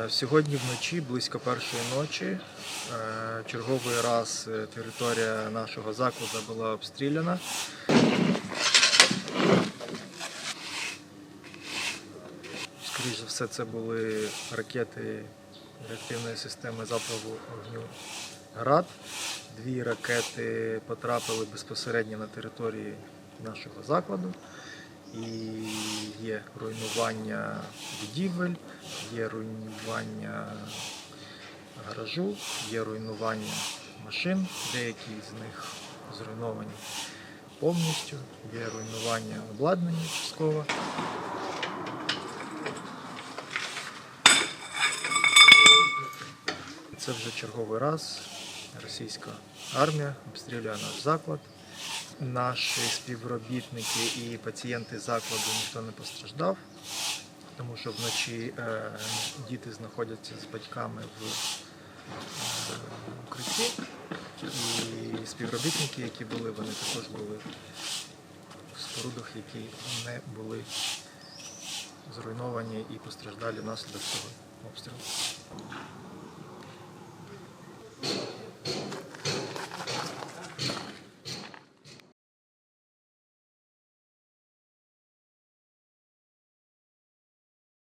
Е, Сьогодні вночі, близько першої ночі, е, черговий раз е, територія нашого закладу була обстріляна. Скоріше за все, це були ракети реактивної системи запалу вогню ГРАД. Дві ракети потрапили безпосередньо на території нашого закладу. І є руйнування будівель, є руйнування гаражу, є руйнування машин, деякі з них зруйновані повністю, є руйнування обладнання частково. Це вже черговий раз російська армія обстрілює наш заклад. Наші співробітники і пацієнти закладу ніхто не постраждав, тому що вночі е, діти знаходяться з батьками в е, укритті. І співробітники, які були, вони також були в спорудах, які не були зруйновані і постраждалі внаслідок цього обстрілу.